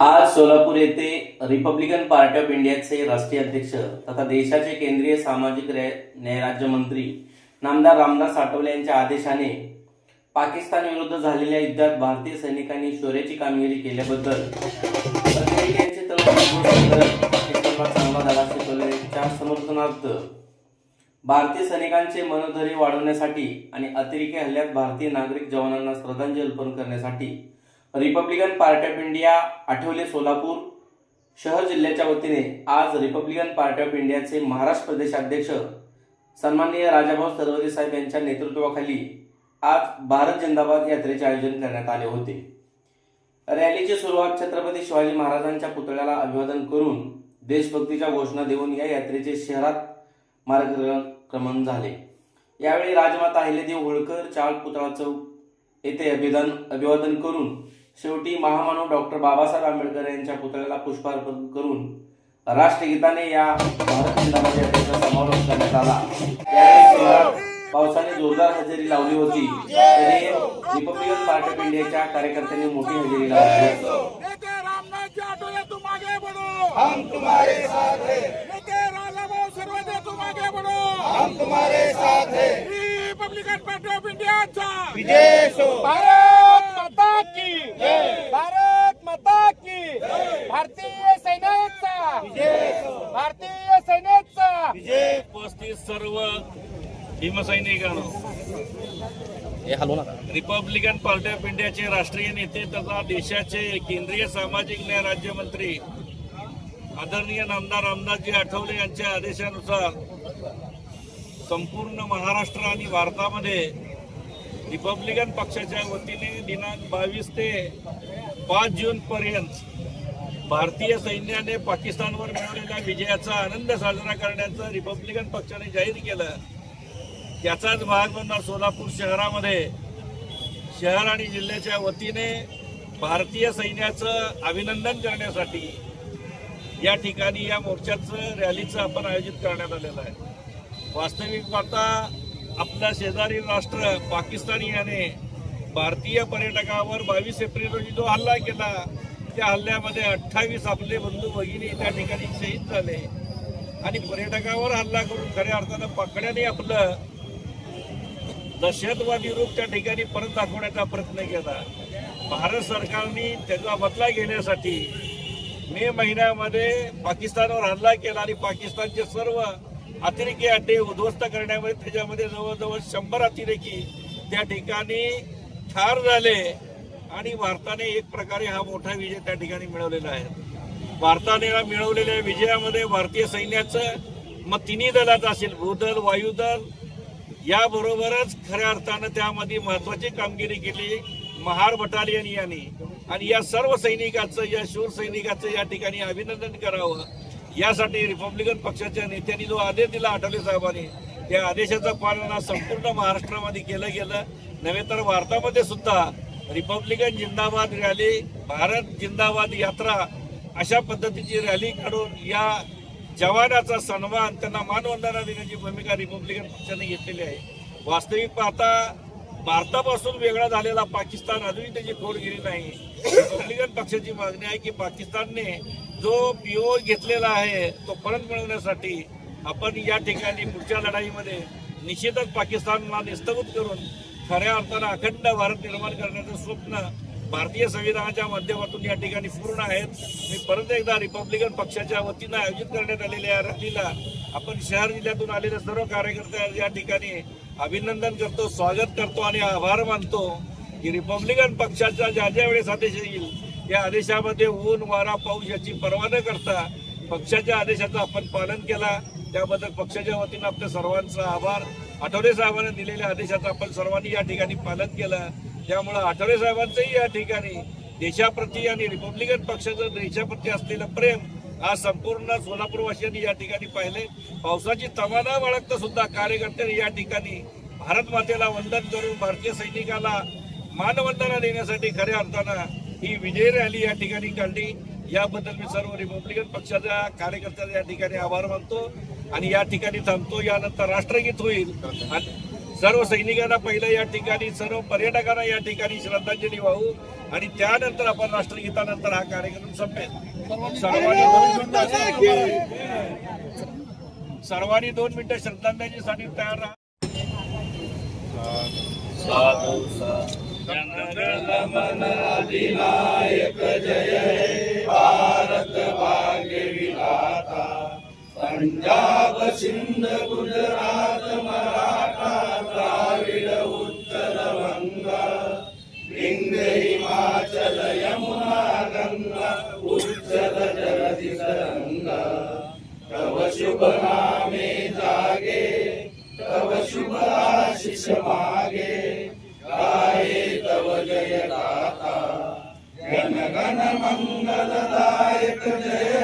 आज सोलापूर येथे Republican party of इंडियाचे राष्ट्रीय अध्यक्ष तथा देशाचे केंद्रीय सामाजिक न्याय राज्यमंत्री नामदार रामदास आठवले यांच्या आदेशाने पाकिस्तान विरुद्ध झालेल्या युद्धात भारतीय सैनिकांनी शौर्याची कामगिरी केल्याबद्दल अमेरिकेचे समर्थनार्थ भारतीय सैनिकांचे मनोधैर्य वाढवण्यासाठी आणि अतिरेकी हल्ल्यात भारतीय नागरिक जवानांना श्रद्धांजली अर्पण करण्यासाठी Republican party of India Athawale Solapur शहर जिल्ह्याच्या वतीने आज रिपब्लिकन पार्टी ऑफ इंडियाचे महाराष्ट्र प्रदेशाध्यक्ष सन्माननीय राजाभाऊ सरवरे साहेब यांच्या नेतृत्वाखाली आज भारत जिंदाबाद यात्रेचे आयोजन करण्यात आले होते. रॅलीची सुरुवात छत्रपती शिवाजी महाराजांच्या पुतळ्याला अभिवादन करून देशभक्तीच्या घोषणा देऊन या यात्रेचे शहरात मार्गक्रमण झाले. यावेळी राजमाता अहिल्यादेवी होळकर चाळ पुतळा चौक येथे अभिदान अभिवादन करून शेवटी महामानव डॉक्टर बाबासाहेब आंबेडकर यांच्या पुतळ्याला पुष्पार्पण करून राष्ट्रगीताने या भारत जिंदाबाद यात्रेचा समारोप करण्यात आला. पावसाने जोरदार हजेरी लावली होती. तरी रिपब्लिकन पार्टी ऑफ इंडियाच्या कार्यकर्त्यांनी मोठी हजेरी लावली होती. नेते रामनाथ जी आठवले तुम आगे बढ़ो हम तुम्हारे साथ हैं नेते राजाभाऊ सर्वदे तुम आगे बढ़ो हम तुम्हारे साथ हैं रिपब्लिकन पार्टी ऑफ इंडिया विजय भारत माता की भारत माता की भारतीय सैन्याचा. भारतीय सैन्याचा. उपस्थित सर्व भीमसैनिकांनो रिपब्लिकन पार्टी ऑफ इंडियाचे राष्ट्रीय नेते तथा देशाचे केंद्रीय सामाजिक न्याय राज्यमंत्री आदरणीय नामदार रामदासजी आठवले यांच्या आदेशानुसार संपूर्ण महाराष्ट्र आणि भारतामध्ये रिपब्लिकन पक्षाच्या वतीने दिनांक बावीस ते पाच जून पर्यंत भारतीय सैन्याने पाकिस्तानवर मिळवलेल्या विजयाचा आनंद साजरा करण्याचं रिपब्लिकन पक्षाने जाहीर केलं. त्याचाच भाग म्हणून सोलापूर शहरामध्ये. शहर आणि जिल्ह्याच्या वतीने भारतीय सैन्याचं अभिनंदन करण्यासाठी या ठिकाणी या मोर्चाचं रॅलीचं आपण आयोजित करण्यात आलेलं आहे. वास्तविक पाहता आपल्या शेजारी राष्ट्र पाकिस्तानी याने भारतीय पर्यटकावर बावीस एप्रिल रोजी जो हल्ला केला त्या हल्ल्यामध्ये अठ्ठावीस आपले बंधू भगिनी त्या ठिकाणी शहीद झाले. आणि पर्यटकावर हल्ला करून खऱ्या अर्थानं पकड्याने आपलं दहशतवादी रूप त्या ठिकाणी परत दाखवण्याचा प्रयत्न केला. भारत सरकारने त्याचा बदला घेण्यासाठी मे महिन्यामध्ये पाकिस्तानवर हल्ला केला आणि पाकिस्तानचे सर्व अतिरेकी अड्डे उद्ध्वस्त करण्यामध्ये त्याच्यामध्ये जवळजवळ शंभर अतिरेकी त्या ठिकाणी ठार झाले. आणि भारताने एक प्रकारे हा मोठा विजय त्या ठिकाणी मिळवलेला आहे. भारताने या मिळवलेल्या विजयामध्ये भारतीय सैन्याचं मग तिन्ही दलाचं असेल भूदल वायुदल याबरोबरच खऱ्या अर्थानं त्यामध्ये महत्वाची कामगिरी केली महार बटालियन यांनी. आणि या सर्व सैनिकाचं या शूर सैनिकाचं या ठिकाणी अभिनंदन करावं. यासाठी रिपब्लिकन पक्षाच्या नेत्यांनी जो आदेश दिला आठवले साहेबांनी त्या आदेशाचं पालन संपूर्ण महाराष्ट्रामध्ये केलं गेलं. नव्हे तर भारतामध्ये सुद्धा रिपब्लिकन जिंदाबाद रॅली भारत जिंदाबाद यात्रा अशा पद्धतीची रॅली काढून या जवानाचा सन्मान त्यांना मानवंदना देण्याची भूमिका रिपब्लिकन पक्षाने घेतलेली आहे. वास्तविक पाहता भारतापासून वेगळा झालेला पाकिस्तान अजूनही त्याची खोडगिरी नाही. रिपब्लिकन पक्षाची मागणी आहे की पाकिस्तानने जो पीओ घेतलेला आहे तो परत मिळवण्यासाठी आपण या ठिकाणी पुढच्या लढाईमध्ये निश्चितच पाकिस्तानला निस्तभूत करून खऱ्या अर्थानं अखंड भारत निर्माण करण्याचं स्वप्न भारतीय संविधानाच्या माध्यमातून या ठिकाणी पूर्ण आहेत. मी परत एकदा रिपब्लिकन पक्षाच्या वतीनं आयोजित करण्यात आलेल्या या रॅलीला आपण शहर जिल्ह्यातून आलेल्या सर्व कार्यकर्ते या ठिकाणी अभिनंदन करतो स्वागत करतो आणि आभार मानतो की रिपब्लिकन पक्षाचा ज्या ज्या वेळेस आदेश येईल या आदेशामध्ये ऊन वारा पाऊस याची पर्वा न करता पक्षाच्या आदेशाचं आपण पालन केला. त्याबद्दल पक्षाच्या वतीनं आपल्या सर्वांचा आभार. आठवले साहेबांनी दिलेल्या आदेशाचं आपण सर्वांनी या ठिकाणी पालन केलं. त्यामुळं आठवले साहेबांचंही या ठिकाणी देशाप्रती आणि रिपब्लिकन पक्षाचं देशाप्रती असलेलं प्रेम आज संपूर्ण सोलापूरवासियांनी या ठिकाणी पाहिले. पावसाची तमाना बाळगता सुद्धा कार्यकर्त्यांनी या ठिकाणी भारत मातेला वंदन करून भारतीय सैनिकाला मानवंदना देण्यासाठी खऱ्या अर्थानं ही विजय रॅली या ठिकाणी काढली. याबद्दल मी सर्व रिपब्लिकन पक्षाच्या कार्यकर्त्यांचा या ठिकाणी आभार मानतो. आणि या ठिकाणी थांबतो यानंतर राष्ट्रगीत होईल. आणि सर्व सैनिकांना पहिलं या ठिकाणी सर्व पर्यटकांना या ठिकाणी श्रद्धांजली वाहू. आणि त्यानंतर आपण राष्ट्रगीतानंतर हा कार्यक्रम संपेल. सर्वांनी दोन मिनिटं सर्वांनी दोन मिनिटं श्रद्धांजलीसाठी तयार राहा. जय हे भारत भाग्य विधाता पंजाब सिंध गुजरात मराठा द्राविड उत्तर बंगा विंध्य हिमाचल यमुना गंगा उच्चल जलधि तरंगा तव शुभ नामे जागे तव शुभ आशिष मागे गाये तव जय गाथा गण गण मंगलदायक जय